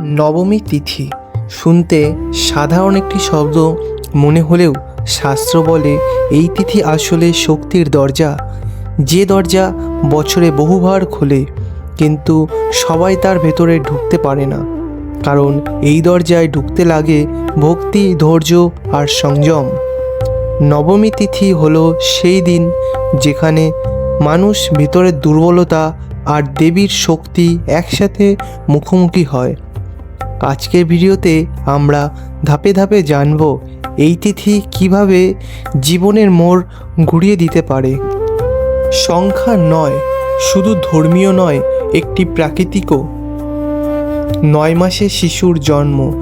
নবমী তিথি। শুনতে সাধারণ একটি শব্দ, মনে হলেও শাস্ত্র বলে এই তিথি আসলে শক্তির দরজা। যে দরজা বছরে বহুবার খোলে, কিন্তু সবাই তার ভেতরে ঢুকতে পারে না। কারণ এই দরজায় ঢুকতে লাগে ভক্তি, ধৈর্য আর সংযম। নবমী তিথি হলো সেই দিন যেখানে মানুষ ভিতরের দুর্বলতা আর দেবীর শক্তি একসাথে মুখোমুখি হয়। আজকের ভিডিওতে আমরা ধাপে ধাপে জানব এই তিথি কীভাবে জীবনের মোড় ঘুরিয়ে দিতে পারে। সংখ্যা নয়, শুধু ধর্মীয় নয়, একটি প্রাকৃতিকও। নয় মাসে শিশুর জন্ম,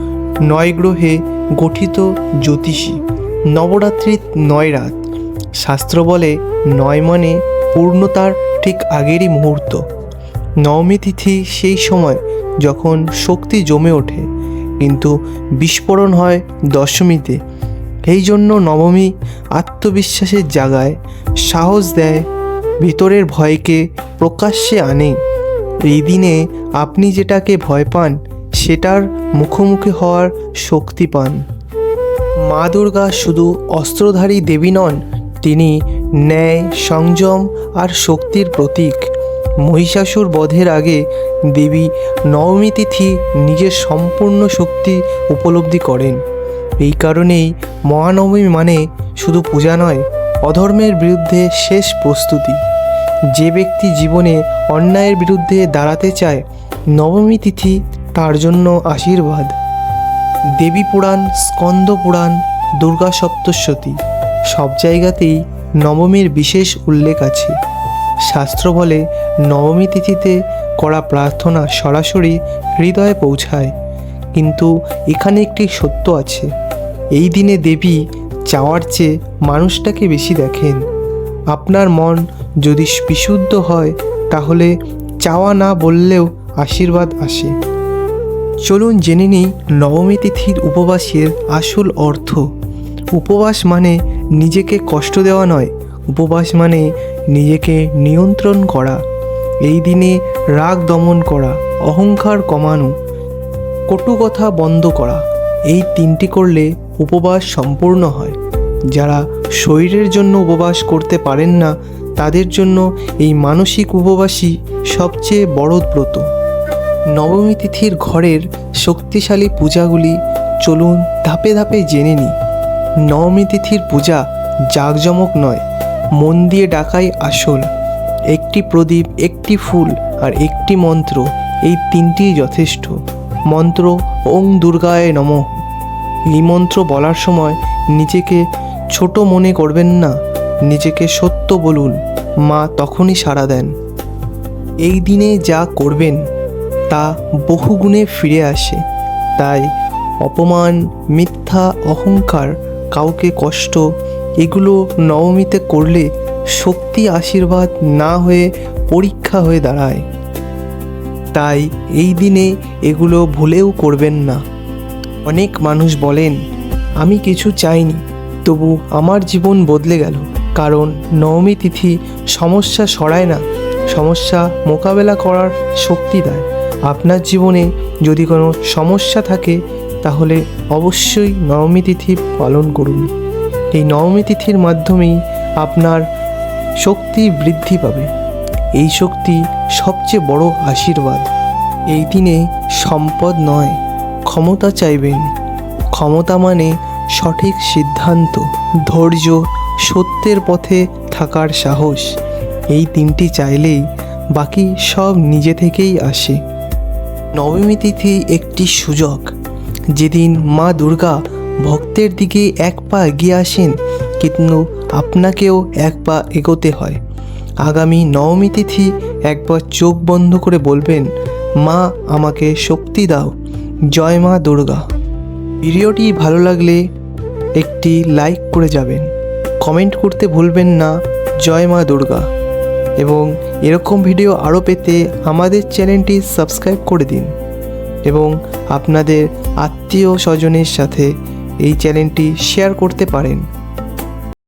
নয় গ্রহে গঠিত জ্যোতিষী। নবরাত্রির নয় রাত। শাস্ত্র বলে নয় মানে পূর্ণতার ঠিক আগেরই মুহূর্ত। নবমী তিথি সেই সময় যখন শক্তি জমে ওঠে, কিন্তু বিস্ফোরণ হয় দশমীতে। এই জন্য নবমী আত্মবিশ্বাসের জাগায় সাহস দেয়, ভিতরের ভয়কে প্রকাশ্যে আনে। এই দিনে আপনি যেটাকে ভয় পান, সেটার মুখোমুখি হওয়ার শক্তি পান। মা দুর্গা শুধু অস্ত্রধারী দেবী নন, তিনি ন্যায়, সংযম আর শক্তির প্রতীক। মহিষাসুর বধের আগে দেবী নবমী তিথি নিজের সম্পূর্ণ শক্তি উপলব্ধি করেন। এই কারণেই মহানবমী মানে শুধু পূজা নয়, অধর্মের বিরুদ্ধে শেষ প্রস্তুতি। যে ব্যক্তি জীবনে অন্যায়ের বিরুদ্ধে দাঁড়াতে চায়, নবমী তিথি তার জন্য আশীর্বাদ। দেবী পুরাণ, স্কন্দ পুরাণ, দুর্গা সপ্তশতী সব জায়গাতেই নবমীর বিশেষ উল্লেখ আছে। শাস্ত্র বলে নবমী তিথিতে করা প্রার্থনা সরাসরি হৃদয়ে পৌঁছায়। কিন্তু এখানে একটি সত্য আছে। এই দিনে দেবী চাওয়ার চেয়ে মানুষটাকে বেশি দেখেন। আপনার মন যদি বিশুদ্ধ হয়, তাহলে চাওয়া না বললেও আশীর্বাদ আসে। চলুন জেনে নিই নবমী তিথির উপবাসের আসল অর্থ। উপবাস মানে নিজেকে কষ্ট দেওয়া নয়। উপবাস মানে নিজেকে নিয়ন্ত্রণ করা, এই দিনে রাগ দমন করা, অহংকার কমানো কটু কথা বন্ধ করা, এই তিনটি করলে উপবাস সম্পূর্ণ হয়। যারা শরীরের জন্য উপবাস করতে পারেন না, তাদের জন্য এই মানসিক উপবাসই সবচেয়ে বড় ব্রত। নবমী তিথির ঘরের শক্তিশালী পূজাগুলি চলুন ধাপে ধাপে জেনে নিই। নবমী তিথির পূজা জাঁকজমক নয় মন দিয়ে ডাকাই আসল। একটি প্রদীপ, একটি ফুল আর একটি মন্ত্র, এই তিনটিই যথেষ্ট। মন্ত্র, ওং দুর্গায় নম। এই মন্ত্র বলার সময় নিজেকে ছোট মনে করবেন না, নিজেকে সত্য বলুন, মা তখনই সাড়া দেন। এই দিনে যা করবেন, তা বহুগুণে ফিরে আসে। তাই অপমান, মিথ্যা, অহংকার কাউকে কষ্ট এগুলো নবমীতে করলে শক্তি আশীর্বাদ না হয়ে পরীক্ষা হয়ে দাঁড়ায়। তাই এই দিনে এগুলো ভুলেও করবেন না। অনেক মানুষ বলেন, আমি কিছু চাইনি, তবু আমার জীবন বদলে গেল। কারণ নবমী তিথি সমস্যা সরায় না, সমস্যা মোকাবেলা করার শক্তি দেয়। আপনার জীবনে যদি কোনো সমস্যা থাকে, তাহলে অবশ্যই নবমী তিথি পালন করুন। এই নবমী তিথির মাধ্যমেই আপনার শক্তি বৃদ্ধি পাবে। এই শক্তি সবচেয়ে বড় আশীর্বাদ। এই দিনে সম্পদ নয়, ক্ষমতা চাইবেন। ক্ষমতা মানে সঠিক সিদ্ধান্ত, ধৈর্য, সত্যের পথে থাকার সাহস। এই তিনটি চাইলেই বাকি সব নিজে থেকেই আসে। নবমী তিথি একটি সুযোগ। যেদিন মা দুর্গা ভক্তের দিকে এক পা এগিয়ে আসেন, কিন্তু আপনাকেও এক পা এগোতে হয়। আগামী নবমী তিথি একবার চোখ বন্ধ করে বলবেন, মা, আমাকে শক্তি দাও। জয় মা দুর্গা। ভিডিওটি ভালো লাগলে একটি লাইক করে যাবেন। কমেন্ট করতে ভুলবেন না, জয় মা দুর্গা। এবং এরকম ভিডিও আরও পেতে আমাদের চ্যানেলটি সাবস্ক্রাইব করে দিন। এবং আপনাদের আত্মীয় স্বজনের সাথে এই চ্যানেলটি শেয়ার করতে পারেন।